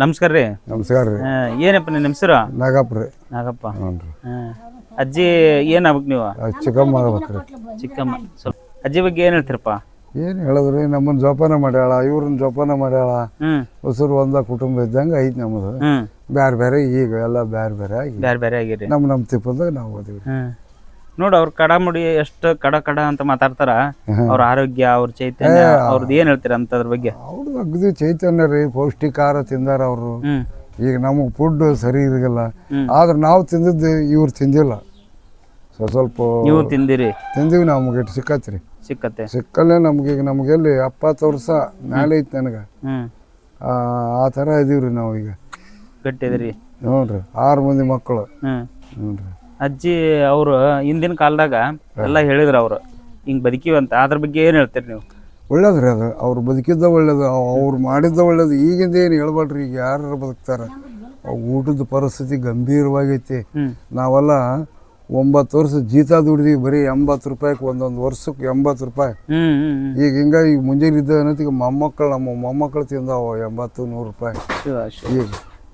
ನಮಸ್ಕಾರ ರೀ. ನಮಸ್ಕಾರ ರೀ. ಏನಪ್ಪ ನಿಮ್ಮ ಹೆಸರು? ನಾಗಪ್ಪ ರೀ. ನಾಗಪ್ಪ. ಹ್ಞೂ ಆ, ಅಜ್ಜಿ ಏನಾಗ್ಬೇಕು ನೀವು? ಚಿಕ್ಕಮ್ಮ ರೀ. ಚಿಕ್ಕಮ್ಮ. ಸ್ವಲ್ಪ ಅಜ್ಜಿ ಬಗ್ಗೆ ಏನು ಹೇಳ್ತೀರಪ್ಪ? ಏನು ಹೇಳಿದ್ರಿ ನಮ್ಮನ್ನ ಜೋಪಾನ ಮಾಡ್ಯಾಳ ಇವ್ರನ್ನ ಜೋಪಾನ ಮಾಡ್ಯಾಳ. ಹ್ಮ್. ಉಸಿರು ಒಂದ ಕುಟುಂಬ ಇದ್ದಂಗೆ ಐತಿ ನಮ್ಮದು ಹ್ಮ್. ಬ್ಯಾರೆ ಬೇರೆ ಈಗ ಎಲ್ಲ ಬ್ಯಾರೆ ಬೇರೆ ಆಗಿ. ಬೇರೆ ಬ್ಯಾರೆ ಆಗಿರಿ. ನಮ್ಮ ನಮ್ಮ ತಿಪ್ಪದಾಗ ನಾವು ಓದಿವಿ ಹ್ಮ್. ನೋಡು ಅವ್ರ ಕಡಮುಡಿ ಎಷ್ಟು ಕಡ ಕಡ ಅಂತ ಮಾತಾಡ್ತಾರ. ಅವ್ರ ಆರೋಗ್ಯ ಅವ್ರ ಚೈತನ್ಯ ಅವ್ರದ್ದು ಏನ್ ಹೇಳ್ತೀರ ಅಂತದ್ರ ಬಗ್ಗೆ? ಅವ್ರದ್ದು ಅಗದಿ ಚೈತನ್ಯ ರೀ ಪೌಷ್ಟಿಕಾರ ತಿಂದಾರ ಅವರು. ಈಗ ನಮಗೆ ಫುಡ್ ಸರಿ ಇರಲ್ಲ ಆದ್ರೆ ನಾವು ತಿಂದಿದ್ದು ಇವ್ರು ತಿಂದಿಲ್ಲ. ಸ್ವಲ್ಪ ನೀವು ತಿಂದಿರಿ. ತಿಂದೀವಿ ನಮ್ಗೆ ಸಿಕ್ಕತ್ರಿ. ಸಿಕ್ಕತ್ತೆ. ಸಿಕ್ಕಲ್ಲೇ ನಮ್ಗೆ ಈಗ ನಮಗೆಲ್ಲಿ ಎಪ್ಪತ್ತು ವರ್ಷ ಮೇಲೆ ಐತಿ ನನಗೆ. ಆ ಥರ ಇದೀವಿ ನಾವು ಈಗ ಕಟ್ಟಿದ್ರಿ ಹ್ಞೂ ರೀ ಆರು ಮಂದಿ ಮಕ್ಕಳು ಹ್ಞೂ ರೀ ಅಜ್ಜಿ ಅವರು ಹಿಂದಿನ ಕಾಲದಾಗ ಎಲ್ಲ ಹೇಳಿದ್ರು ಅವರು ಹಿಂಗೆ ಬದುಕಿವಂತ ಅದ್ರ ಬಗ್ಗೆ ಏನು ಹೇಳ್ತೀರಿ ನೀವು? ಒಳ್ಳೇದು ರೀ ಅದು. ಅವ್ರು ಬದುಕಿದ್ದ ಒಳ್ಳೇದು ಅವ್- ಅವ್ರು ಮಾಡಿದ್ದ ಒಳ್ಳೇದು. ಈಗಿಂದ ಏನು ಹೇಳ್ಬೇಡ್ರಿ ಈಗ ಯಾರು ಬದುಕ್ತಾರೆ? ಊಟದ ಪರಿಸ್ಥಿತಿ ಗಂಭೀರವಾಗೈತಿ. ನಾವೆಲ್ಲ ಒಂಬತ್ತು ವರ್ಷ ಜೀತ ದುಡ್ದೀವಿ ಬರೀ ಎಂಬತ್ತು ರೂಪಾಯಿಗೆ ಒಂದೊಂದು ವರ್ಷಕ್ಕೆ ಎಂಬತ್ತು ರೂಪಾಯಿ. ಈಗ ಹಿಂಗ ಈಗ ಮುಂಜಾನೆ ಇದ್ದ ಅನ್ನೋತ್ತಿಗೆ ಮೊಮ್ಮಕ್ಕಳು ನಮ್ಮ ಮೊಮ್ಮಕ್ಕಳು ತಿಂದಾವ ಎಂಬತ್ತು ನೂರು ರೂಪಾಯಿ. ಈಗ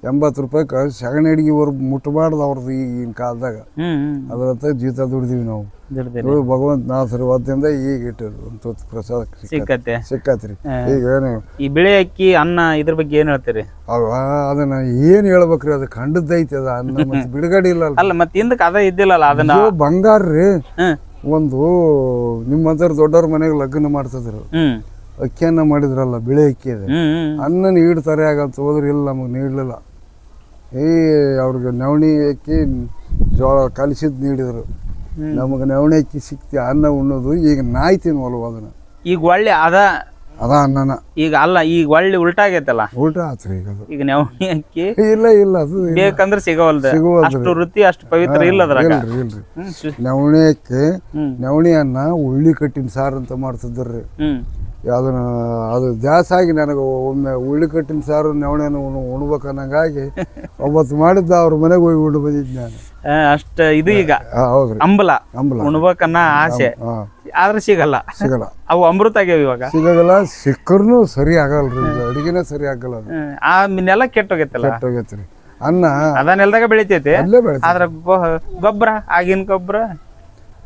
ಎಂಬತ್ತು ರೂಪಾಯಿಗೆ ಸೆಗಣಿ ಅಡಿಗೆ ಅವ್ರು ಮುಟ್ಟಬಾರ್ದು ಅವ್ರದ್ದು ಈಗಿನ ಕಾಲದಾಗ. ಅದ್ರ ಜೀತ ದುಡ್ದೀವಿ ನಾವು. ಭಗವಂತ ನಾಸರ್ವಾದ್ರಿಂದ ಈಗ ಇಟ್ಟಿದ್ರು ಒಂದು ತುತ್ತು ಪ್ರಸಾದ ಸಿಕ್ಕ ಸಿಕ್ಕತ್ತೆ ಸಿಕ್ಕತ್ರಿ. ಈಗ ಏನು ಈ ಬಿಳಿ ಅಕ್ಕಿ ಅನ್ನ ಇದ್ರ ಬಗ್ಗೆ ಏನ್ ಹೇಳ್ತೀರಿ? ಅವ ಅದನ್ನ ಏನು ಹೇಳ್ಬೇಕ್ರಿ? ಅದು ಖಂಡದೈತಿ ಅದ ಅನ್ನ ಮತ್ತೆ ಬಿಡುಗಡೆ ಇಲ್ಲ ಅಲ್ಲ ಮತ್ತೆ ಹಿಂದಕ್ಕೆ ಅದ ಇದ್ದಿಲ್ಲಲ್ಲ ಅದನ್ನ? ಬಂಗಾರ ರೀ. ಒಂದು ನಿಮ್ಮಂತರ ದೊಡ್ಡವ್ರ ಮನೆಗೆ ಲಗ್ನ ಮಾಡ್ತಿದ್ರು. ಅಕ್ಕಿಯನ್ನ ಮಾಡಿದ್ರಲ್ಲ ಬಿಳಿ ಅಕ್ಕಿ ಇದೆ. ಅನ್ನ ನೀಡ್ತಾರೆ ಆಗಂತ ಹೋದ್ರೆ ಇಲ್ಲ ನಮಗೆ ನೀಡಲಿಲ್ಲ. ಏ ಅವ್ರಿಗೆ ನವಣಿ ಅಕ್ಕಿ ಜೋಳ ಕಲಿಸಿದ್ ನೀಡಿದರು. ನಮಗೆ ನವಣಿ ಅಕ್ಕಿ ಸಿಕ್ತಿ ಅನ್ನ ಉಣ್ಣೋದು ಈಗ ನಾಯಿ ತಿನ್ವಲ್ವ ಅದನ್ನ. ಈಗ ಒಳ್ಳೆ ಅದ? ಅದ ಅನ್ನನ. ಈಗ ಅಲ್ಲ ಈಗ ಒಳ್ಳೆ ಉಲ್ಟಾ ಆಗೈತಲ್ಲ? ಉಲ್ಟಾ ಆತ್ರಿ ಈಗ ಅದು. ಈಗ ನವಣಿ ಅಕ್ಕಿ ಇಲ್ಲ ಇಲ್ಲ ಅದು. ಬೇಕಂದ್ರೆ ಸಿಗವಲ್ದ. ಅಷ್ಟು ವೃತ್ತಿ ಅಷ್ಟು ಪವಿತ್ರ ಇಲ್ಲ ಅದ್ರಾಗ. ಇಲ್ರಿ ಇಲ್ರಿ. ನವಣಿ ಅಕ್ಕಿ ನವಣಿ ಅನ್ನ ಉಳ್ಳಿ ಕಟ್ಟಿನ ಸಾರು ಅಂತ ಮಾಡ್ತಿದ್ರಿ. ಅದನ್ನ ಅದು ಜಾಸ್ತಿ ನನಗೆ ಒಮ್ಮೆ ಉಳ್ಳಿಕಟ್ಟಿನ ಸಾರು ನವಣೆನ ಉಣ್ ಉಣ್ಬೇಕು ಅನ್ನಂಗಾಗಿ ಒಬ್ಬತ್ತು ಮಾಡಿದ್ದ ಅವ್ರ ಮನೆಗೆ ಹೋಗಿ ಉಂಡು ಬಂದಿದ್ದು ನಾನು. ಅಷ್ಟ ಇದು ಈಗ. ಹೌದು ಹೌದ್ರಿ ಅಂಬಲ. ಅಂಬಲ. ಉಣ್ಬೇಕನ್ನ ಆಸೆ. ಆದ್ರೆ ಸಿಗಲ್ಲ. ಸಿಗಲ್ಲ. ಅವು ಅಮೃತ ಆಗ್ಯಾವ ಇವಾಗ. ಸಿಗಲ್ಲ ಸಿಕ್ಕರ್ನು ಸರಿ ಆಗಲ್ರಿ ಅಡಿಗೆನೇ ಸರಿ ಆಗಲ್ಲ ಅದು. ಆ ನೆಲ ಕೆಟ್ಟೋಗೈತಲ್ಲ ಕೆಟ್ಟೋಗೈತ್ರಿ ಅನ್ನ ಅದ ನೆಲದಾಗ ಬೆಳಿತೈತಿ. ಅಲ್ಲೇ ಆದ್ರ ಗೊಬ್ಬರ ಆಗಿನ ಗೊಬ್ಬರ.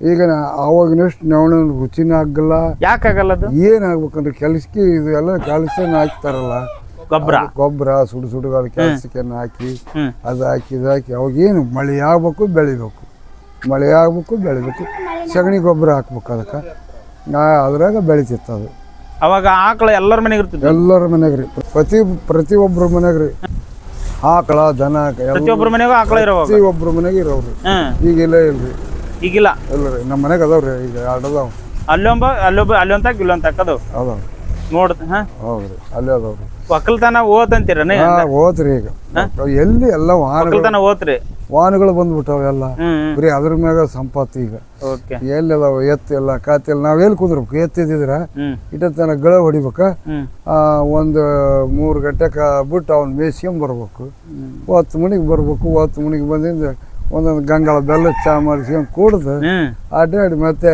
ಈಗ ಅವಾಗ ಅವಾಗಿನಷ್ಟು ನವಣ ರುಚಿನ ಆಗಲ್ಲ ಯಾಕಾಗಲ್ಲ ಅದು? ಏನಾಗ್ಬೇಕಂದ್ರೆ ಕೆಲಸಕ್ಕೆ ಇದು ಎಲ್ಲ ಕೆಲಸನ ಹಾಕ್ತಾರಲ್ಲ. ಗೊಬ್ಬರ. ಗೊಬ್ಬರ ಸುಡು ಸುಡುಗಾಲ ಕೆಲಸಕ್ಕೆ ಹಾಕಿ ಅದಾಕಿ ಅದು ಹಾಕಿ ಇದು ಹಾಕಿ ಅವಾಗೇನು ಮಳೆ ಆಗ್ಬೇಕು ಬೆಳಿಬೇಕು. ಮಳೆ ಆಗ್ಬೇಕು ಬೆಳಿಬೇಕು. ಸಗಣಿ ಗೊಬ್ಬರ ಹಾಕ್ಬೇಕು ಅದಕ್ಕೆ. ಅದ್ರಾಗ ಬೆಳಿತಿತ್ತು ಅದು. ಅವಾಗ ಆಕಳ ಎಲ್ಲರ ಮನೆಗೆ ಇರ್ತದೆ? ಎಲ್ಲರ ಮನೆಗೆ ರೀ. ಪ್ರತಿ ಪ್ರತಿಯೊಬ್ಬರ ಮನೆಗೆ ರೀ. ಆಕಳ ದನ ಪ್ರತಿಯೊಬ್ಬರ ಮನೆಗೂ ಆಕಳ ಪ್ರತಿ ಪ್ರತಿಯೊಬ್ಬರ ಮನೆಗೆ ಇರೋವ್ರಿ. ಈಗೆಲ್ಲ ಈಗ ಇಲ್ಲ ಇಲ್ರಿ. ಈಗಿಲ್ಲ. ಇಲ್ಲ ರೀ ನಮ್ಮ ಮನೆಗೆ ಅದಾವ್ರಿ ಈಗ ಎರಡು ಅದಾವ. ಅಲ್ಲೊಂಬ ಅಲ್ಲೊಬ್ಬ ಅಲ್ಲೊಂತಾಕ ಇಲ್ಲೊಂತಾಕ ಅದು ಅದಾವ. ನೋಡ್ ಹಾ? ಹೌದ್ರಿ ಅಲ್ಲೇ ಅದಾವ ಒಕ್ಕಲ್ತನ ಓದಂತೀರನೇ ಹಾ ಹೋತ್ರಿ ಈಗ. ಎಲ್ಲಿ ಎಲ್ಲ ವಾಹನಗಳು ಒಕ್ಕಲ್ತನ ಓದ್ರಿ ವಾಹನಗಳು ಬಂದ್ಬಿಟ್ಟಾವ ಎಲ್ಲ. ಬರೀ ಅದ್ರ ಮ್ಯಾಗ ಸಂಪತ್ತು ಈಗ. ಓಕೆ. ಎಲ್ಲಿ ಅದಾವ ಎತ್ತಿಲ್ಲ ಎಲ್ಲ ಕಾತಿ ಎಲ್ಲ ನಾವ್ ಎಲ್ಲಿ ಕುಂದ್ರಬೇಕು? ಎತ್ತಿದ್ರ ಹ್ಮ್. ಇಟ್ಟತನ ಗಳ ಹೊಡಿಬೇಕ. ಆ, ಒಂದು ಮೂರು ಗಂಟೆಕ ಬಿಟ್ಟು ಅವ್ನ ಮೇಸ್ಕೊಂಡ್ ಬರ್ಬೇಕು. ಹತ್ತು ಮಣಿಗೆ ಬರ್ಬೇಕು ಹತ್ತು ಮಣಿಗೆ ಬಂದಿಂದ ಒಂದೊಂದು ಗಂಗಾಳ ಬೆಲ್ಲ ಚಾ ಮಾಡಿಸ್ಕೊಂಡು ಕುಡ್ದು ಅಡ್ಡಾಡಿ ಮತ್ತೆ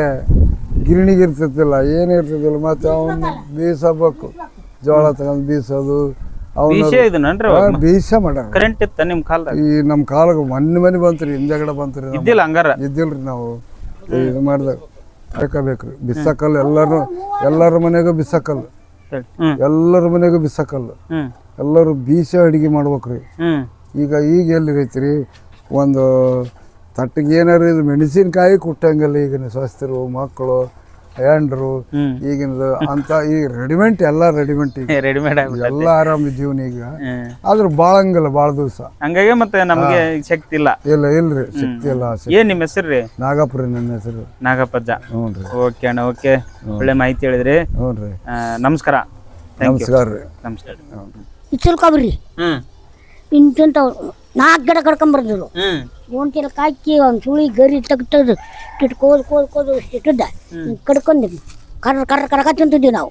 ಗಿರಣಿಗೆ ಇರ್ತೈತಿಲ್ಲ ಏನು ಇರ್ತಿದ್ದಿಲ್ಲ ಮತ್ತೆ ಅವನು ಬೀಸಬೇಕು. ಜೋಳ ತಗೊಂಡು ಬೀಸೋದು ಅವನು ಬೀಸ ಮಾಡ್ಯಾರ ಕರೆಂಟ್ ಇತ್ತ ನಿಮ್ ಕಾಲದಾಗ? ಈ ನಮ್ಮ ಕಾಲಕ್ಕೆ ಮೊನ್ನೆ ಮನೆ ಬಂತ್ರಿ ಹಿಂದೆಗಡೆ ಬಂತ್ರಿ ನಮ್ಮ ಇದ್ದಿಲ್ಲ ಹಂಗಾರ? ಇದ್ದಿಲ್ರಿ ನಾವು. ಇದು ಮಾಡಿದಾಗ ಬೇಕಬೇಕ್ರಿ ಬಿಸಕಲ್ಲು ಎಲ್ಲರೂ ಎಲ್ಲರ ಮನೆಗೂ ಬಿಸಕಲ್ಲು ಎಲ್ಲರ ಮನೆಗೂ ಬಿಸಕಲ್ಲು ಎಲ್ಲರೂ ಬೀಸ ಅಡಿಗೆ ಮಾಡ್ಬೇಕ್ರಿ. ಈಗ ಈಗ ಎಲ್ಲಿ ಐತ್ರಿ ಒಂದು ತಟ್ಟಿಗೆ ಏನಾರು ಇದು ಮೆಣಸಿನ್ಕಾಯಿ ಕುಟ್ಟಂಗಿಲ್ಲ ಈಗಿನ ಸ್ವಸ್ಥರು ಮಕ್ಕಳು ಹೆಂಡ್ರು ಈಗಿನದು ಅಂತ ಈಗ ರೆಡಿಮೆಂಟ್ ಎಲ್ಲ ರೆಡಿಮೆಂಟ್ ಈಗ. ರೆಡಿಮೇಡ್ ಎಲ್ಲ ಆರಾಮ ಜೀವನ ಈಗ ಆದ್ರೂ ಬಾಳಂಗಿಲ್ಲ ಭಾಳ ದಿವಸ. ಹಂಗಾಗಿ ಮತ್ತೆ ನಮಗೆ ಶಕ್ತಿ ಇಲ್ಲ. ಇಲ್ಲ ಇಲ್ರಿ ಶಕ್ತಿ ಇಲ್ಲ ಏನ್ ನಿಮ್ಮ ಹೆಸರು ರೀ? ನಾಗಪುರ ನನ್ನ ಹೆಸರು. ನಾಗಪ್ಪಜ್ಜ. ಹ್ಞೂ ರೀ. ಓಕೆ ಅಣ್ಣ ಓಕೆ. ಒಳ್ಳೆ ಮಾಹಿತಿ ಹೇಳಿದ್ರಿ. ಹ್ಞೂ ರೀ. ನಮಸ್ಕಾರ. ಥ್ಯಾಂಕ್ ಯು ನಮಸ್ಕಾರ ರೀ. ನಮಸ್ಕಾರ. ಇಚ್ಚಲ್ಕೊಬ್ರಿ ಹ್ಮ್. ಇಂತಿಂತ ನಾಲ್ಕು ಗಿಡ ಕಡ್ಕೊಂಬರ್ದ್ರು ಚೀಲ ಕಾಕಿ ಒಂದು ಸುಳಿ ಗರಿ ತೆಗ್ದು ಇಟ್ಟು ಕೋದ್ ಕೋದ್ ಕೋದು ಇಟ್ಟಿದ್ದ ಕಡ್ಕೊಂಡಿ ಕರ್ರ ಕರ್ರ ಕರ್ಕ ತಿಂತಿದ್ವಿ ನಾವು.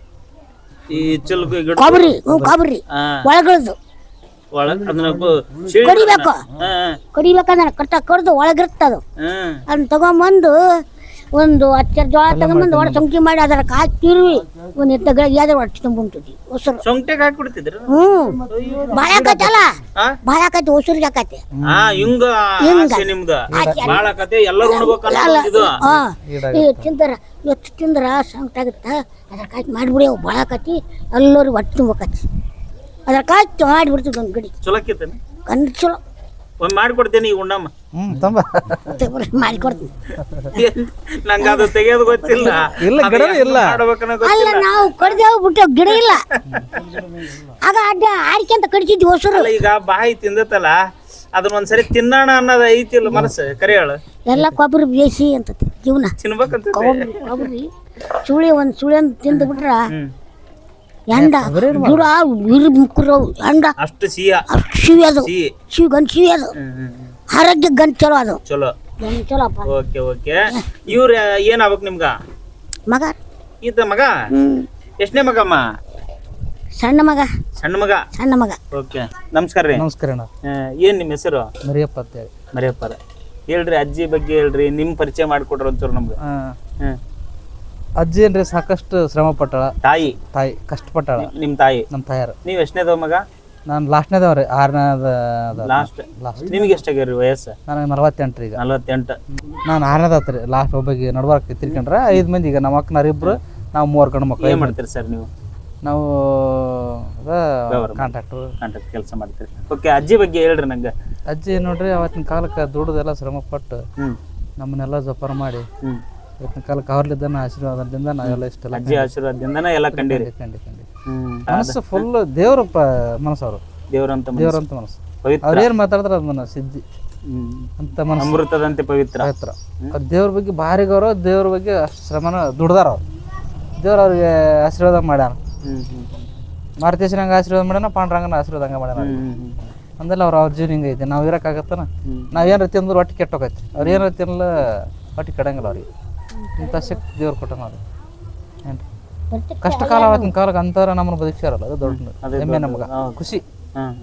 ಈ ಚಿಲ್ಕ ಗಿಡ ಕೊಬ್ಬರಿ ಹ್ಞೂ ಕೊಬ್ಬರಿ ಆ, ಒಳಗಳ್ದು. ಒಳಗ್ ಅದನ್ನ ಗು- ಶಿಳಿ- ಕಡಿಬೇಕು. ಹಾ, ಕಡಿಬೇಕಂದ್ರೆ ಕಟ್ಟ ಕಡ್ದು ಒಳಗಿರ್ತದು. ಅದನ್ನ ತಗೊಂಬಂದು ಒಂದು ಹತ್ತರ ಜೋಳ ತಗೊಂಬಂದು ಒಡ ಸೊಂಕಿ ಮಾಡಿ ಅದರ ಕಾಯಿ ತಿರುವಿ ಒಂದು ಎತ್ತ ಯಾವ್ದಾರು ಹೊಟ್ಟೆ ತುಂಬಿಂಟದಿ ಹೊಸರು. ಸೊಂಟೆಗೆ ಹಾಕಿ ಬಿಡ್ತಿದ್ರು ಹ್ಮ್ ಬಾಳ ಆಕತ್ತಲ್ಲ ಆ? ಭಾಳ ಆಕತಿ ಹೊಸರಿಗೆ ಆಕತಿ ಹಾ ಹಿಂಗ ನಿಮ್ದು. ಬಾಳ ಕತೆ ಎಲ್ಲರೂ ಉಣ್ಬೇಕಲ್ಲ ಇದು. ಹಾ ಈ ತಿಂದ್ರ ಎಷ್ಟು ತಿಂದ್ರ ಸಂಕಟ ಆಗುತ್ತ? ಅದ್ರ ಕಾಯಿ ಮಾಡಿಬಿಡಿ ಅವು ಭಾಳ ಆಕತಿ ಎಲ್ಲರೂ ಹೊಟ್ಟೆ ತುಂಬಕತಿ ಅದ್ರ ಕಾಯಿ ಮಾಡಿಬಿಡ್ತದ ಒಂದ್ ಗಡಿ. ಚಲೋ ಕಣ್ಣು ಚಲೋ. ಒಂದ್ ಮಾಡ್ಕೊಡ್ತೇನೆ ಈಗ ಉಣ್ಣಮ್ಮ. ಹ್ಮ್ ತಂಬ. ಮಾಡಿಕೊಡ್ತೀನಿ ನಂಗ ಅದು ತೆಗಿಯೋದು ಗೊತ್ತಿಲ್ಲ. ಇಲ್ಲ, ಅದು ಗಿಡ ಇಲ್ಲ. ಮಾಡ್ಬೇಕನ್ನೋ ಅಲ್ಲ ಗೊತ್ತಿಲ್ಲ. ನಾವು ಕಡ್ದೇವು ಬಿಟ್ಟೇವು ಗಿಡ ಇಲ್ಲ. ಆಗ ಅಡ್ಡ ಆಡಿಕೆಂತ ಕಡಿಸಿದ್ವಿ ಹೊಸರು. ಅಲ್ಲ ಈಗ ಬಾಯಿ ತಿಂದತ್ತಲ್ಲ ಅದನ್ನ ಒಂದ್ಸರಿ ತಿನ್ನೋಣ ಅನ್ನೋದು ಐತಿಲ್ಲ ಮನಸ್ಸು ಕರೆ ಹೇಳು ಎಲ್ಲ ಕೊಬ್ಬರಿ ಬೇಯಿಸಿ ಅಂತ ಜೀವನ. ತಿನ್ಬೇಕಂತ ಕೊಬ್ಬರಿ ಕೊಬ್ಬರಿ ಸುಳಿ ಒಂದು ಸುಳಿ ಅಂತ ತಿಂದು ಬಿಟ್ರ ಎಂಡ ಗಿಡ ಇರು ಮುಕ್ಕರು ಎಂಡ ಅಷ್ಟು ಸಿಹಿ ಅಷ್ಟು ಸಿಹಿ ಅದು. ಸಿಹಿ. ಸಿಹಿ ಗಂಟು ಸಿಹಿ ಅದು. ಹ್ಮ್ ಹ್ಮ್ ಹ್ಮ್. ಆರೋಗ್ಯ ಗಂಟು ಚಲೋ ಅದು. ಚಲೋ. ಗಂಟು ಚಲೋಪ್ಪ. Okay okay. ಇವ್ರ ಏನ್ ಆಗ್ಬೇಕು ನಿಮ್ಗ? ಮಗ. ಇದ ಮಗ? ಎಷ್ಟನೇ ಮಗಮ್ಮ? ಸಣ್ಣ ಮಗ. ಸಣ್ಣ ಮಗ? ಸಣ್ಣ ಮಗ. ಓಕೆ. ನಮಸ್ಕಾರ ರೀ. ನಮಸ್ಕಾರ ಅಣ್ಣ. ಏನ್ ನಿಮ್ಮ ಹೆಸರು? ಮರಿಯಪ್ಪ ಅಂತೇಳಿ ಮರಿಯಪ್ಪ ಹೇಳ್ರಿ ಅಜ್ಜಿ ಬಗ್ಗೆ ಹೇಳ್ರಿ ನಿಮ್ ಪರಿಚಯ ಮಾಡ್ಕೊಡ್ರಿ ಒಂಚೂರು ನಮ್ಗೆ. ಹ್ಮ್ ಅಜ್ಜಿ ಏನ್ರಿ ಸಾಕಷ್ಟು ಶ್ರಮ ಪಟ್ಟಳ ತಾಯಿ. ತಾಯಿ ಕಷ್ಟಪಟ್ಟಳ. ನಿಮ್ ತಾಯಿ. ನಮ್ಮ ತಾಯಾರ. ನೀವ್ ಎಷ್ಟನೇದ ಮಗ? ನಾನು ಲಾಸ್ಟ್ನೇದವ್ರಿ ಆರನೇದ ಲಾಸ್ಟ್. ಲಾಸ್ಟ್. ನಿಮಗೆ ರೀ ವಯಸ್ಸು? ನನಗೆ ನಲವತ್ತೆಂಟು ಈಗ. ನಲವತ್ತೆಂಟು. ನಾನು ಆರನೇದ ಆತ್ರಿ ಲಾಸ್ಟ್ ಒಬ್ಬಗೆ ನಡ್ಬಾರ್ಕ ತಿರ್ಕೊಂಡ್ರೆ ಐದು ಮಂದಿ ಈಗ ನಮ್ಮ ಅಕ್ಕನಾರ ಇಬ್ರು ನಾವು ಮೂವರು ಗಂಡು ಮಕ್ಕಳು ಏನು ಮಾಡ್ತೀರಿ ಸರ್ ನೀವು? ನಾವು ಕಾಂಟ್ರಾಕ್ಟರ್ ಕಾಂಟ್ರಾಕ್ಟ್ ಕೆಲಸ ಮಾಡ್ತೀರಿ. ಓಕೆ ಅಜ್ಜಿ ಬಗ್ಗೆ ಹೇಳ್ರಿ ನಂಗೆ. ಅಜ್ಜಿ ನೋಡ್ರಿ ಅವತ್ತಿನ ಕಾಲಕ್ಕೆ ದುಡ್ದೆಲ್ಲ ಶ್ರಮ ಪಟ್ಟು ನಮ್ಮನ್ನೆಲ್ಲ ಜಪಾರ ಮಾಡಿ ಇವತ್ತಿನ ಕಾಲಕ್ಕೆ ಅವ್ರಲಿದ್ದಾನ ಆಶೀರ್ವಾದದಿಂದ ನಾವೆಲ್ಲ ಇಷ್ಟೆಲ್ಲ ಅಜ್ಜಿ ಆಶೀರ್ವಾದದಿಂದನೇ ಎಲ್ಲ ಕಂಡಿರಿ. ಕಂಡು ಕಂಡು ಮನಸ್ಸು ಫುಲ್ ದೇವ್ರ ಮನಸ್ಸು ಅವರು ದೇವ್ರಂತ ಮನಸ್ಸು. ದೇವ್ರಂತ ಮನಸ್ಸು. ಅವ್ರು ಏನು ಮಾತಾಡ್ತಾರ ಅದು ಸಿದ್ಧಿ. ಅಂತ ಮನ ಅಮೃತದಂತೆ ಪವಿತ್ರ. ಪವಿತ್ರ. ಅವ್ರ ದೇವ್ರ ಬಗ್ಗೆ ಭಾರಿ ಗೌರವ ದೇವ್ರ ಬಗ್ಗೆ ಅಷ್ಟು ಶ್ರಮನ ದುಡ್ದಾರ ಅವ್ರು. ದೇವ್ರ ಅವ್ರಿಗೆ ಆಶೀರ್ವಾದ ಮಾಡ್ಯಾನ. ಮಾರುತೇಶ್ವರಂಗ ಆಶೀರ್ವಾದ ಮಾಡ್ಯಾನ ಪಾಂಡ್ರಂಗನ ಆಶೀರ್ವಾದ ಹಂಗ ಮಾಡ್ಯಾನ ಅಂದಲ್ಲ ಅವ್ರ ಅವ್ರ ಜೀವನ ಹಿಂಗೈತಿ. ನಾವು ಇರೋಕ್ಕಾಗತ್ತನ? ರೀತಿ ನಾವು ಏನಾರ ತಿಂದ್ರೆ ಹೊಟ್ಟೆ ಕೆಟ್ಟೋಗೈತಿ. ಅವ್ರು ಏನಾರ ತಿನ್ನಲ್ಲ ಒಟ್ಟು ಕೆಡಂಗಿಲ್ಲ ಅವ್ರಿಗೆ. ಇಂಥ ಶಕ್ತಿ ದೇವ್ರು ಕೊಟ್ಟ ನಾವು ಏನು ಕಷ್ಟ ಕಾಲ ಅವತ್ತಿನ ಕಾಲಕ್ಕೆ ಅಂತಾರ ನಮ್ಮನ್ನು ಬದುಕ್ಸ್ಯಾರಲ್ಲ ಅದು ದೊಡ್ಡ ಅದೇ ಹೆಮ್ಮೆ ನಮ್ಗೆ. ಖುಷಿ.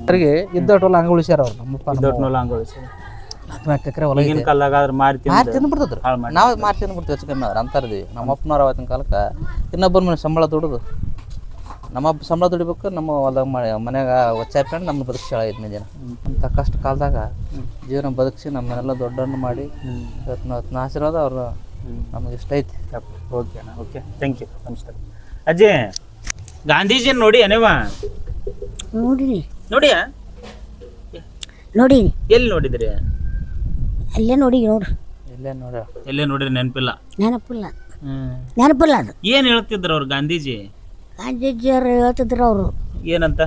ಅವರಿಗೆ ಇದ್ದೋಟಲ್ಲ ಹಂಗ ಉಳಿಸ್ಯಾರ ಅವ್ರು ನಮ್ಮಪ್ಪ ಎಕರೆ ಹೊಲ ಈಗಿನ ಕಾಲದಾಗ ಆದ್ರೆ ಮಾರಿ ಮಾರಿ ತಿಂದು ತಿಂದು ಬಿಡ್ತದ್ರಿ ನಾವು ಮಾರಿ ತಿಂದು ಬಿಡ್ತೀವಿ ಹೆಚ್ಚು ಕಮ್ಮಿ ಆದ್ರೆ ಅಂತಾರದೀವಿ ನಮ್ಮ ಅಪ್ಪನವ್ರು ಆವತ್ತಿನ ಕಾಲಕ್ಕೆ ಇನ್ನೊಬ್ಬರ ಮನೆ ಸಂಬಳ ದುಡಿದು. ನಮ್ಮ ಸಂಬಳ ದುಡಿಬೇಕು ನಮ್ಮ ಹೊಲ್ದಾಗ ಮಾಡಿ ಮನ್ಯಾಗ ಒಚ್ಚಾಕೊಂಡು ನಮ್ಮ ಬದುಕ್ಸಾಳ ಐದು ಮಂದಿ ಜನ ಅಂತ ಕಷ್ಟ ಕಾಲದಾಗ ಜೀವನ ಬದುಕಿಸಿ ನಮ್ಮನ್ನೆಲ್ಲ ದೊಡ್ಡನ್ನು ಮಾಡಿ ಆಶೀರ್ವಾದ ಅವರು ನಮಗೆ ಇಷ್ಟ ಐತಿ. ಓಕೆ ಅಣ್ಣ ಓಕೆ. ಥ್ಯಾಂಕ್ ಯು ನಮಸ್ಕಾರ. ಅಜ್ಜಿ ಗಾಂಧೀಜಿ ನೋಡಿ ಅನೇವ? ನೋಡಿ ನೋಡಿಯಾ? ನೋಡಿ ಎಲ್ಲಿ ನೋಡಿದ್ರಿ? ಅಲ್ಲೇ ನೋಡಿ ನೋಡ್ರಿ. ಎಲ್ಲೇ ನೋಡ ಎಲ್ಲೇ ನೋಡಿದ್ರೆ ನೆನಪಿಲ್ಲ. ನೆನಪಿಲ್ಲ. ಹ್ಮ್. ನೆನಪಿಲ್ಲ ಅದು. ಏನು ಹೇಳ್ತಿದ್ರು ಅವ್ರು ಗಾಂಧೀಜಿ? ಗಾಂಧೀಜಿಯವರು ಹೇಳ್ತಿದ್ರು ಅವರು. ಏನಂತ?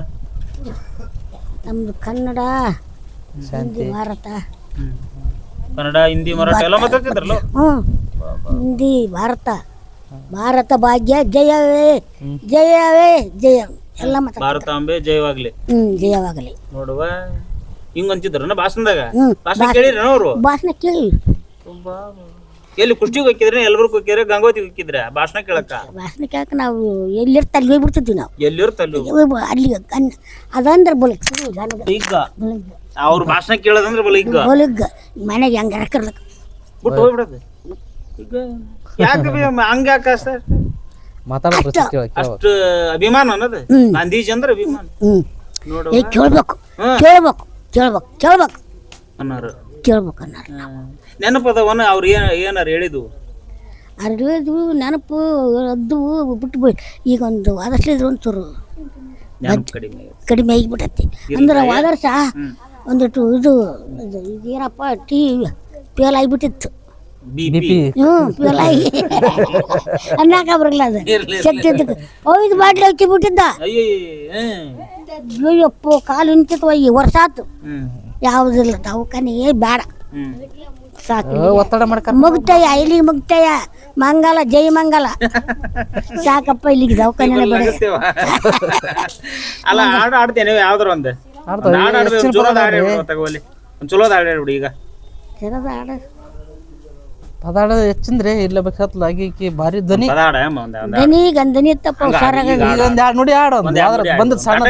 ನಮ್ದು ಕನ್ನಡ ಹಿಂದಿ ಭಾರತ. ಕನ್ನಡ ಹಿಂದಿ ಮರಾಠ ಎಲ್ಲ ಮಾತಾಡ್ತಿದ್ರಲ್ಲ? ಹ್ಞೂ ಹಿಂದಿ ಭಾರತ. ಭಾರತ ಭಾಗ್ಯ ಜಯವೇ ಜಯವೇ ಜಯ. ಎಲ್ಲ ಭಾರತಾಂಬೆ ಜಯವಾಗ್ಲಿ. ಹ್ಮ್ ಜಯವಾಗಲಿ. ನೋಡುವ. ಹಿಂಗ ಅಂತಿದ್ರನ ಭಾಷಣದಾಗ? ಹ್ಮ್. ಭಾಷಣ ಕೇಳಿರ ಅವ್ರು? ಭಾಷಣ ಕೇಳಿ ಎಲ್ಲಿ ಕುಷ್ಟಿಗೆ ಹೋಗಿದ್ರೆ ಎಲ್ಲರೂ ಹೋಗಿದ್ರೆ ಗಂಗೋತಿ ಹೋಗಿದ್ರೆ ಭಾಷಣ ಕೇಳಕ್ಕ? ಭಾಷಣ ಕೇಳಕ್ಕೆ ನಾವು ಎಲ್ಲಿರ್ತ ಅಲ್ಲಿ ಹೋಗ್ಬಿಡ್ತಿದ್ವಿ ನಾವು. ಎಲ್ಲಿರ್ತಲ್ಲ ಹೋಗ್ಬ- ಅಲ್ಲಿ ಅದಂದ್ರೆ ಬೊಲಕ್ ಜನಗ ಈಗ ಅವ್ರ ಭಾಷಣ ಕೇಳೋದಂದ್ರೆ ಬಲ ಈಗ ಬೊಲಗ್ ಮನೆಗೆ ಹಂಗೆ ಕರ್ಲಕ್ ಬಿಟ್ಟು ಹೋಗ್ಬಿಡೋದು. ಯಾಕೆ ಬಿ- ಹಂಗ ಯಾಕ ಸರ್ ಮಾತಾಡೋ ಕೇಳ ಅಷ್ಟು ಅಭಿಮಾನ ಅನ್ನೋದು? ಗಾಂಧೀಜಿ ಅಂದ್ರೆ ಅಭಿಮಾನ. ಹ್ಞೂ ನೋಡುವ. ಏ ಕೇಳ್ಬೇಕು. ಕೇಳ್ಬೇಕು. ಕೇಳ್ಬೇಕು. ಕೇಳ್ಬೇಕು. ಅನ್ನೋರು. ಕೇಳ್ಬೇಕು ಅನ್ನೋರು. ನೆನಪದವನ್ನ ಅವ್ರು ಏನ್ ಏನಾರು ಹೇಳಿದ್ವು? ಅರಿವಿದ್ವು ನೆನಪು ಅದು ಬಿಟ್ಟು ಬಿ- ಈಗ ಒಂದು ವಾದಸ್ಲಿದ್ರು ಒಂಚೂರು. ನೆನಪು ಕಡಿಮೆ ಕಡಿಮೆ ಆಗಿಬಿಟ್ಟೈತಿ ಅಂದ್ರೆ ವಾದರ್ಸ ಒಂದಿಟ್ಟು ಇದು ಇದು ಇದೇನಪ್ಪ ಟೀ ಫೇಲ್ ಆಗಿಬಿಟ್ಟಿತ್ತು. B B P. ಪಿ ಹ್ಞೂ ಫೇಲ್ ಆಗಿ ಅನ್ನಕ ಬರಲ್ಲ ಅದು. ಇರ್ಲಿ, ಶಕ್ತಿ ಇದ್ದಕ್ಕೆ ಐದು ಬಾಟ್ಲಿ ಹಚ್ಚಿ ಬಿಟ್ಟಿದ್ದ. ಅಯ್ಯೋ ಅಯ್ಯಪ್ಪ ಕಾಲು ನಿಂತಿತ್ತು ಈ ವರ್ಷ ಆತು. ಹ್ಮ್. ಯಾವುದಿಲ್ಲ ದವಾಖಾನೆಗೆ ಬೇಡ. ಹ್ಮ್. ಸಾಕು. ಒತ್ತಡ ಮಾಡ್ಕ. ಮುಗ್ತಯ್ಯ ಇಲ್ಲಿಗೆ ಮುಗ್ತಯ್ಯ ಮಂಗಲ ಜೈ ಮಂಗಲ. ಸಾಕಪ್ಪ ಇಲ್ಲಿಗೆ ದವಾಖಾನೆ ಬೇಡ. ನಗಸ್ತೇವ. ಅಲ್ಲ ಹಾಡು ಆಡ್ತೇನೆ ಯಾವ್ದಾರ ಒಂದು. ಆಡ್ತಾವ. ಒಂದ್ ಹಾಡ್ ಆಡ್ಬೇಕು, ಒಂದ್ ಚಲೋದ್ ಹೇಳ್ಬಿಡು ತಗೋಲಿ ಒಂದ್ ಚಲೋದ್ ಹಾಡ್ ಹೇಳ್ಬಿಡು ಈಗ. ಆಡ. ಪದಾಡ ಹೆಚ್ಚಂದ್ರೆ ಇಲ್ಲ ಬೇಕತ್ಲ ಆಗಿ ಭಾರಿ ಧ್ವನಿ. ಅಮ್ಮ ದನಿ ಗಂಧನಿ ಇತ್ತಪ್ಪ ಹುಷಾರಾಗ ಈಗ ಒಂದ್ ಎರಡು ನುಡಿ ಹಾಡು ಒಂದು. ಯಾವ್ದಾರ ಬಂದ್ ಸಣ್ಣ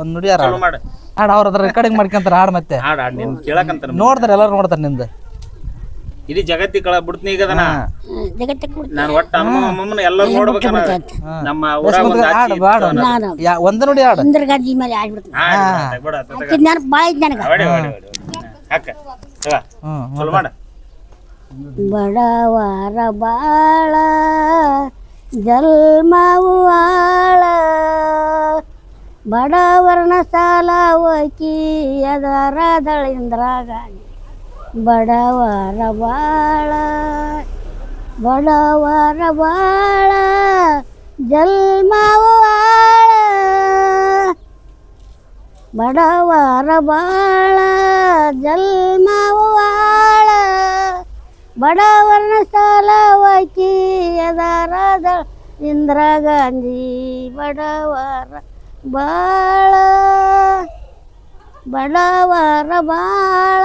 ಒಂದ್ ನುಡಿ ಹಾಡು. ಚಲೋ ಮಾಡು. ಹಾಡು ಅವ್ರ ಅದ್ರ ರೆಕಾರ್ಡಿಂಗ್ ಮಾಡ್ಕೊಂತಾರ ಹಾಡು ಮತ್ತೆ. ನೋಡ್ತಾರೆ ಎಲ್ಲರೂ ನೋಡ್ತಾರೆ ನಿಂದ. ಇಡೀ ಜಗತ್ತಿ ಕಳ ಬಿಡ್ತೀನಿ ಈಗ ಅದನ್ನ. ನಾನು ಒಟ್ಟ ಅಮ್ಮಮ್ಮನ ಎಲ್ಲರೂ ನೋಡ್ಬೇಕನ್ನ ನಮ್ಮ ಊರಾಗ ಒಂದು ನೋಡಿ ಹಾಡು. ಇಂದ್ರ ಗಾಂಧಿ ಮೇಲೆ ಆಡ್ಬಿಡ್ತೀನಿ ಹಾಡು ಬಿಡು, ಭಾಳ ಐತಿ ನನಗೆ. ಹ್ಮ್ ಚಲೋ ಮಾಡ. ಬಡವರ ಬಾಳ, ಜಲ್ಮವು ಆಳ. ಬಡವರನ ಸಾಲ ಹೋಕಿ ಅದರದಳಿಂದ್ರ ಗಾಂಧಿ ಬಡವರ ಬಾಳ ಬಡವರ ಬಾಳ, ಜಲ್ಮವು ಬಡವರ ಬಾಳ, ಜಲ್ಮವು ಬಡವರನ ಸಾಲ ಹೋಗಿ ಇಂದಿರಾ ಇಂದ್ರ ಗಾಂಧಿ. ಬಡವರ ಬಾಳ ಬಡವರ ಬಾಳ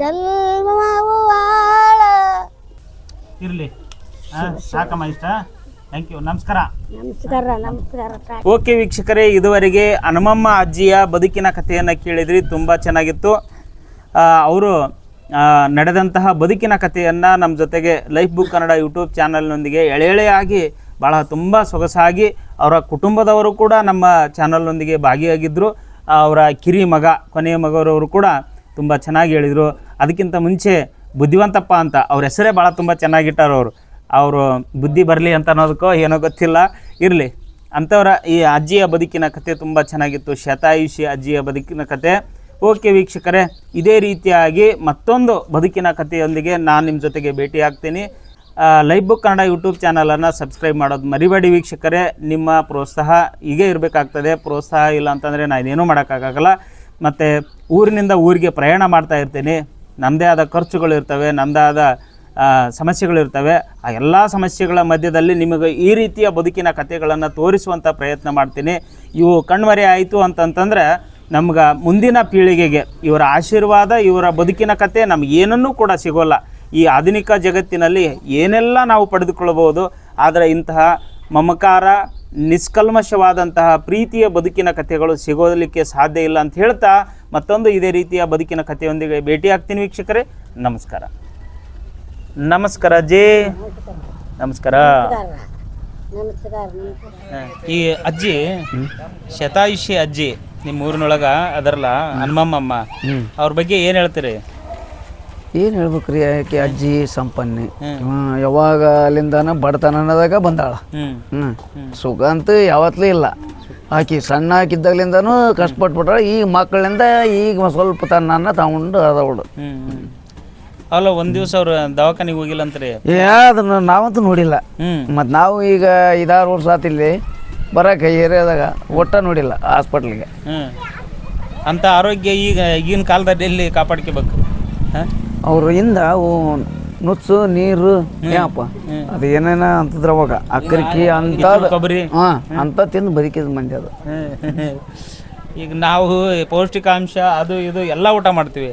ಜಲ್ಮವು ಬಾಳ ಇರಲಿ. ಸಾಕಮ್ಮ ಇಷ್ಟ? ಥ್ಯಾಂಕ್ ಯು ನಮಸ್ಕಾರ. ನಮಸ್ಕಾರ ನಮಸ್ಕಾರ ಓಕೆ ವೀಕ್ಷಕರೇ ಇದುವರೆಗೆ ಹನುಮಮ್ಮ ಅಜ್ಜಿಯ ಬದುಕಿನ ಕಥೆಯನ್ನು ಕೇಳಿದ್ರಿ ತುಂಬ ಚೆನ್ನಾಗಿತ್ತು. ಅವರು ನಡೆದಂತಹ ಬದುಕಿನ ಕಥೆಯನ್ನು ನಮ್ಮ ಜೊತೆಗೆ ಲೈಫ್ ಬುಕ್ ಕನ್ನಡ ಯೂಟ್ಯೂಬ್ ಚಾನಲ್ನೊಂದಿಗೆ ಎಳೆ ಎಳೆಯಾಗಿ ಭಾಳ ತುಂಬ ಸೊಗಸಾಗಿ ಅವರ ಕುಟುಂಬದವರು ಕೂಡ ನಮ್ಮ ಚಾನಲ್ನೊಂದಿಗೆ ಭಾಗಿಯಾಗಿದ್ದರು ಅವರ ಕಿರಿ ಮಗ, ಕೊನೆಯ ಮಗರವರು ಕೂಡ ತುಂಬ ಚೆನ್ನಾಗಿ ಹೇಳಿದರು. ಅದಕ್ಕಿಂತ ಮುಂಚೆ ಬುದ್ಧಿವಂತಪ್ಪ ಅಂತ ಅವ್ರ ಹೆಸರೇ ಭಾಳ ತುಂಬ ಚೆನ್ನಾಗಿಟ್ಟಾರ ಅವರು. ಅವರು ಬುದ್ಧಿ ಬರಲಿ ಅಂತ ಅನ್ನೋದಕ್ಕೋ ಏನೋ ಗೊತ್ತಿಲ್ಲ. ಇರಲಿ. ಅಂಥವ್ರ ಈ ಅಜ್ಜಿಯ ಬದುಕಿನ ಕತೆ ತುಂಬ ಚೆನ್ನಾಗಿತ್ತು. ಶತಾಯುಷಿ ಅಜ್ಜಿಯ ಬದುಕಿನ ಕತೆ ಓಕೆ ವೀಕ್ಷಕರೇ ಇದೇ ರೀತಿಯಾಗಿ ಮತ್ತೊಂದು ಬದುಕಿನ ಕಥೆಯೊಂದಿಗೆ ನಾನು ನಿಮ್ಮ ಜೊತೆಗೆ ಭೇಟಿ ಆಗ್ತೀನಿ ಲೈಫ್ ಬುಕ್ ಕನ್ನಡ ಯೂಟ್ಯೂಬ್ ಚಾನಲನ್ನು ಸಬ್ಸ್ಕ್ರೈಬ್ ಮಾಡೋದು ಮರಿಬೇಡಿ ವೀಕ್ಷಕರೇ. ನಿಮ್ಮ ಪ್ರೋತ್ಸಾಹ ಹೀಗೆ ಇರಬೇಕಾಗ್ತದೆ. ಪ್ರೋತ್ಸಾಹ ಇಲ್ಲ ಅಂತಂದರೆ ನಾನು ಏನೂ ಮಾಡೋಕ್ಕಾಗಲ್ಲ. ಮತ್ತು ಊರಿನಿಂದ ಊರಿಗೆ ಪ್ರಯಾಣ ಮಾಡ್ತಾ ಇರ್ತೀನಿ. ನಮ್ಮದೇ ಆದ ಖರ್ಚುಗಳು ಇರ್ತವೆ ನಮ್ಮದೇ ಆದ ಸಮಸ್ಯೆಗಳಿರ್ತವೆ ಆ ಎಲ್ಲ ಸಮಸ್ಯೆಗಳ ಮಧ್ಯದಲ್ಲಿ ನಿಮಗೆ ಈ ರೀತಿಯ ಬದುಕಿನ ಕಥೆಗಳನ್ನು ತೋರಿಸುವಂಥ ಪ್ರಯತ್ನ ಮಾಡ್ತೀನಿ. ಇವು ಕಣ್ಮರೆ ಆಯಿತು ಅಂತಂತಂದರೆ ನಮ್ಗೆ ಮುಂದಿನ ಪೀಳಿಗೆಗೆ ಇವರ ಆಶೀರ್ವಾದ ಇವರ ಬದುಕಿನ ಕತೆ ನಮ್ಗೆ ಏನನ್ನೂ ಕೂಡ ಸಿಗೋಲ್ಲ. ಈ ಆಧುನಿಕ ಜಗತ್ತಿನಲ್ಲಿ ಏನೆಲ್ಲ ನಾವು ಪಡೆದುಕೊಳ್ಳಬಹುದು ಆದರೆ ಇಂತಹ ಮಮಕಾರ ನಿಷ್ಕಲ್ಮಶವಾದಂತಹ ಪ್ರೀತಿಯ ಬದುಕಿನ ಕಥೆಗಳು ಸಿಗೋದಲಿಕ್ಕೆ ಸಾಧ್ಯ ಇಲ್ಲ ಅಂತ ಹೇಳ್ತಾ ಮತ್ತೊಂದು ಇದೇ ರೀತಿಯ ಬದುಕಿನ ಕಥೆಯೊಂದಿಗೆ ಭೇಟಿ ಆಗ್ತೀನಿ ವೀಕ್ಷಕರೇ. ನಮಸ್ಕಾರ. ನಮಸ್ಕಾರ ಅಜ್ಜಿ. ನಮಸ್ಕಾರ. ಈ ಅಜ್ಜಿ ಶತಾಯುಷಿ ಅಜ್ಜಿ ನಿಮ್ಮ ಊರಿನೊಳಗ ಅದರಲ್ಲ ಹನುಮಮ್ಮಮ್ಮ ಅವ್ರ ಬಗ್ಗೆ ಏನು ಹೇಳ್ತೀರಿ? ಏನು ಹೇಳ್ಬೇಕ್ರಿ ಆಕೆ ಅಜ್ಜಿ ಸಂಪನ್ನಿ. ಹ್ಮ್, ಯಾವಾಗ ಅಲ್ಲಿಂದನ ಬಡತನ ಅನ್ನೋದಾಗ ಬಂದಾಳ ಹ್ಞೂ ಸುಖ ಅಂತೂ ಯಾವತ್ತಲೂ ಇಲ್ಲ. ಆಕಿ ಸಣ್ಣ ಹಾಕಿದ್ದಾಗಲಿಂದನೂ ಕಷ್ಟಪಟ್ಬಿಟ್ಟಾಳ ಈಗ ಮಕ್ಕಳಿಂದ ಈಗ ಸ್ವಲ್ಪ ತನ್ನ ತಗೊಂಡು ಅದವಳು ಅಲ್ಲ ಒಂದು ದಿವಸ ಅವ್ರ ದವಾಖಾನಿಗೆ ಹೋಗಿಲ್ಲ ಅಂತ ಏ ಅದನ್ನ ನಾವಂತೂ ನೋಡಿಲ್ಲ. ಮತ್ ಮತ್ತು ನಾವು ಈಗ ಐದಾರು ವರ್ಷ ಆತಿಲ್ಲಿ ಬರಕ್ಕೆ ಏರಿಯಾದಾಗ ಒಟ್ಟ ನೋಡಿಲ್ಲ ಹಾಸ್ಪಿಟ್ಲಿಗೆ. ಅಂತ ಅಂಥ ಆರೋಗ್ಯ ಈಗ ಈಗಿನ ಕಾಲದಲ್ಲಿ ಎಲ್ಲಿ ಕಾಪಾಡ್ಕೋಬೇಕು? ಹಾಂ? ಅವ್ರ ಹಿಂದ ಅವು ನುಚ್ಚು ನೀರು ಏನಪ್ಪ ಅದು ಏನೇನ ಅಂತದ್ರ ಅವಾಗ ಅಕ್ಕರಿಕಿ ಅಂತ ಕೊಬ್ಬರಿ. ಹಾ ಅಂತ ತಿಂದು ಬದುಕಿದ ಮಂದಿ ಅದು. ಈಗ ನಾವು ಪೌಷ್ಟಿಕಾಂಶ ಅದು ಇದು ಎಲ್ಲ ಊಟ ಮಾಡ್ತೀವಿ.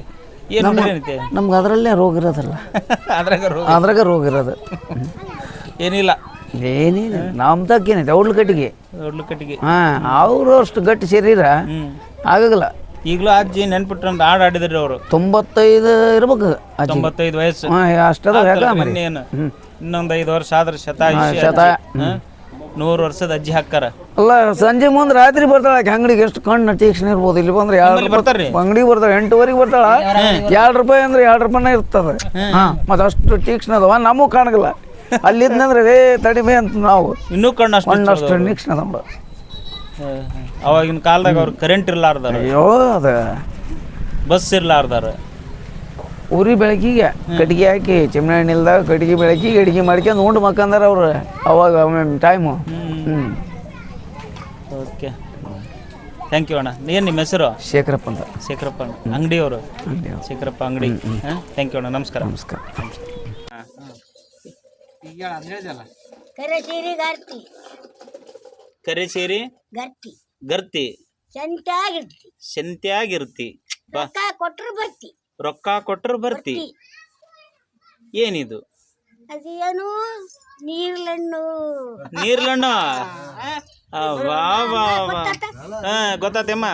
ಏನು ಏನೈತೆ? ನಮ್ಗೆ ಅದರಲ್ಲೇ ರೋಗ ಇರೋದಲ್ಲ. ಅದ್ರಾಗ ರೋಗ. ಅದ್ರಾಗ ರೋಗ ಇರೋದು. ಏನಿಲ್ಲ. ಏನೇನು ನಮ್ದಕ್ಕೇನೈತೆ ಅವ್ಳ ಕಟ್ಟಿಗೆ ದೊಡ್ಡ ಕಟ್ಟಿಗೆ ಹಾಂ ಅವರು ಅಷ್ಟು ಗಟ್ಟಿ ಶರೀರ ಆಗಲ್ಲ. ಈಗಲೂ ಅಜ್ಜಿ ನೆನ್ಪಿಟ್ಟು ಒಂದು ಹಾಡು ಆಡಿದ್ರಿ ಅವರು. ತೊಂಬತ್ತೈದು ಇರ್ಬೇಕು ಅಜ್ಜಿ. ತೊಂಬತ್ತೈದು ವಯಸ್ಸು. ಹಾಂ ಅಷ್ಟದ ಯಾಕ ಮರಿ. ಇನ್ನೇನು? ಇನ್ನೊಂದು ಐದು ವರ್ಷ ಆದ್ರೆ ಶತಾಯುಷಿ ಶತ ಅಜ್ಜಿ. ಹಾ? ನೂರು ವರ್ಷದ ಅಜ್ಜಿ ಹಾಕಾರ ಅಲ್ಲ ಸಂಜೆ ಮುಂದೆ ರಾತ್ರಿ ಬರ್ತಾಳೆ ಆಕೆ ಅಂಗಡಿಗೆ ಎಷ್ಟು ಕಣ್ಣು ತೀಕ್ಷ್ಣ ಇರ್ಬೋದು ಇಲ್ಲಿ ಬಂದ್ರೆ ನಿಮ್ಮಲ್ಲಿ ಎರಡು ಬರ್ತಾರ್ರಿ? ಅಂಗಡಿಗೆ ಬರ್ತಾಳೆ ಎಂಟುವರೆಗೆ ಬರ್ತಾಳ. ಎರಡು ರೂಪಾಯಿ ಅಂದ್ರೆ ಎರಡು ರೂಪಾಯಿನ ಇರ್ತದೆ ಹಾಂ ಮತ್ತೆ ಅಷ್ಟು ತೀಕ್ಷ್ಣ ಅದಾವ ನಮಗೂ ಕಾಣಗಲ್ಲ. ಅಲ್ಲಿದ್ನಂದ್ರೆ ರೇ ತಡಿಮೆ ಅಂತ ನಾವು. ಇನ್ನೂ ಕಣ್ಣು ಅಷ್ಟು ನಿಕ್ಷಣ ನಮ್ದು. ಅವಾಗಿನ ಕಾಲದಾಗ ಅವ್ರು ಕರೆಂಟ್ ಇರ್ಲಾರ್ದಾರ ಅಯ್ಯೋ ಅದ. ಬಸ್ ಇರ್ಲಾರ್ದಾರ ಉರಿ ಬೆಳಕಿಗೆ ಕಟ್ಗೆ ಹಾಕಿ ಚಿಮ್ನಿ ಹಣ್ಣಿಲ್ದಾಗ ಕಟ್ಟಿಗೆ ಬೆಳಕಿ ಅಡಿಗೆ ಮಾಡ್ಕೊಂಡು ಉಂಡು ಮಕ್ಕಂದಾರ ಅವ್ರು. ಅವಾಗ ಟೈಮು ಹ್ಞೂ ಓಕೆ ಥ್ಯಾಂಕ್ ಯು ಅಣ್ಣ. ಏನು ನಿಮ್ಮ ಹೆಸರು? ಶೇಖರಪ್ಪ ಅಂತ ಶೇಖರಪ್ಪ ಅಂಗಡಿಯವರು. ಅವರು ಶೇಖರಪ್ಪ ಅಂಗಡಿ. ಥ್ಯಾಂಕ್ ಯು ಅಣ್ಣ. ನಮಸ್ಕಾರ. ನಮಸ್ಕಾರ. ಕರೆ ಸೀರೆ ಗರ್ತಿ. ಕರೆ ಸೇರಿ ಗರ್ತಿ. ಗರ್ತಿ. ಚಂತಾಗಿರ್ತಿ ಶಂತ್ಯಾಗಿರ್ತಿ. ಬಾ. ರೊಕ್ಕ ಕೊಟ್ರು ಬರ್ತಿ. ರೊಕ್ಕ ಕೊಟ್ರು ಬರ್ತಿ. ಏನಿದು? ಅದೇನು ನೀರ್ಲಣ್ಣು. ನೀರ್ಲಣ್ಣು? ಆ, ವಾ ವಾ ವಾ. ಹಾ ಗೊತ್ತಾತಮ್ಮ?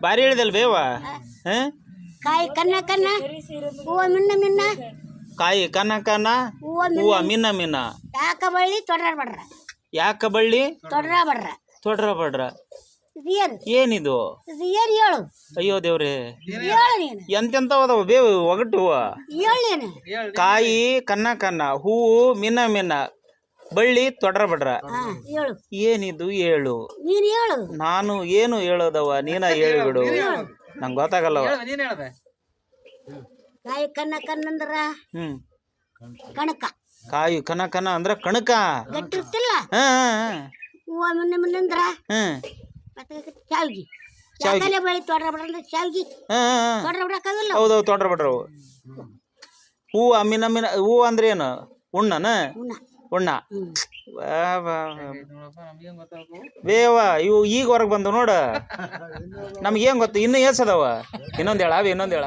ಬಾರಿ ಹೇಳಿದಲ್ ಬೇವ ಹಾ? ಕಾಯಿ ಕನ್ನ ಕನ್ನ. ಹೂವ ಮಿನ್ನ ಮಿನ್ನ. ಕಾಯಿ ಕನ ಕನ? ಹೂವ ಮಿನ ಮಿನ. ಮಿನ್ನ ಯಾಕ ಬಳ್ಳಿ ತೊಡ್ರ ಬಡ್ರ? ಯಾಕ ಬಳ್ಳಿ? ತೊಡ್ರ ಬಡ್ರ. ತೊಡ್ರ ಬಡ್ರ. ಏನು ಏನಿದು? ಇದು ಏನು ಹೇಳು ಅಯ್ಯೋ ದೇವ್ರೆ. ಹೇಳು ನೀನು. ಎಂತೆಂತ ಅದಾವ ಬೇವು ಒಗಟು ಹೂವ? ಹೇಳು ನೀನು. ಕಾಯಿ ಕನ್ನ ಕನ್ನ ಹೂವು ಮಿನ ಮಿನ ಬಳ್ಳಿ ತೊಡ್ರ ಬಡ್ರ. ಹೇಳು ಏನಿದು ಏಳು? ನೀನು ಹೇಳು ನಾನು ಏನು ಹೇಳೋದವ ನೀನ ಹೇಳಿಬಿಡು. ನಂಗೆ ಗೊತ್ತಾಗಲ್ಲವ. ಕಾಯಿ ಕನ್ನ ಕನ್ನಂದ್ರ ಹ್ಮ್. ಕಣಕ. ಕಾಯಿ ಕನ ಕನ ಅಂದ್ರ ಕಣಕ. ಗಟ್ಟಿರ್ತಿಲ್ಲ ಹಾ ಹೂವ ಮಿನ್ನ ಮಿನ್ನಂದ್ರ ಹ್ಮ್ ಮತ್ತೆ ಶಾವ್ಗಿ ಯಾಕಲೆ ಬಳ್ಳಿ ತೊಡ್ರ ಬಡ್ರ ಅಂದ್ರೆ ಶಾವ್ಗಿ ಹಾ ತೊಡ್ರ ಬಿಡಕ್ಕಾಗಲ್ಲ. ಹೌದೌದು ತೊಡ್ರ ಬಡ್ರ ಅವು. ಹೂವು ಅಮ್ಮಿನ ಮಿನ ಹೂವು ಅಂದ್ರೆ ಏನು? ಉಣ್ಣನ? ಉಣ್ಣ. ಉಣ್ಣ. ವಾ, ವಾ, ವಾ. ಬೇವ ಇವು ಈಗ ಹೊರಗೆ ಬಂದು ನೋಡ. ನಮ್ಗೇನ್ ಗೊತ್ತು? ಇನ್ನೂ ಏಸ್ ಅದಾವ ಇನ್ನೊಂದು ಹೇಳ ಅವ ಇನ್ನೊಂದು ಹೇಳ.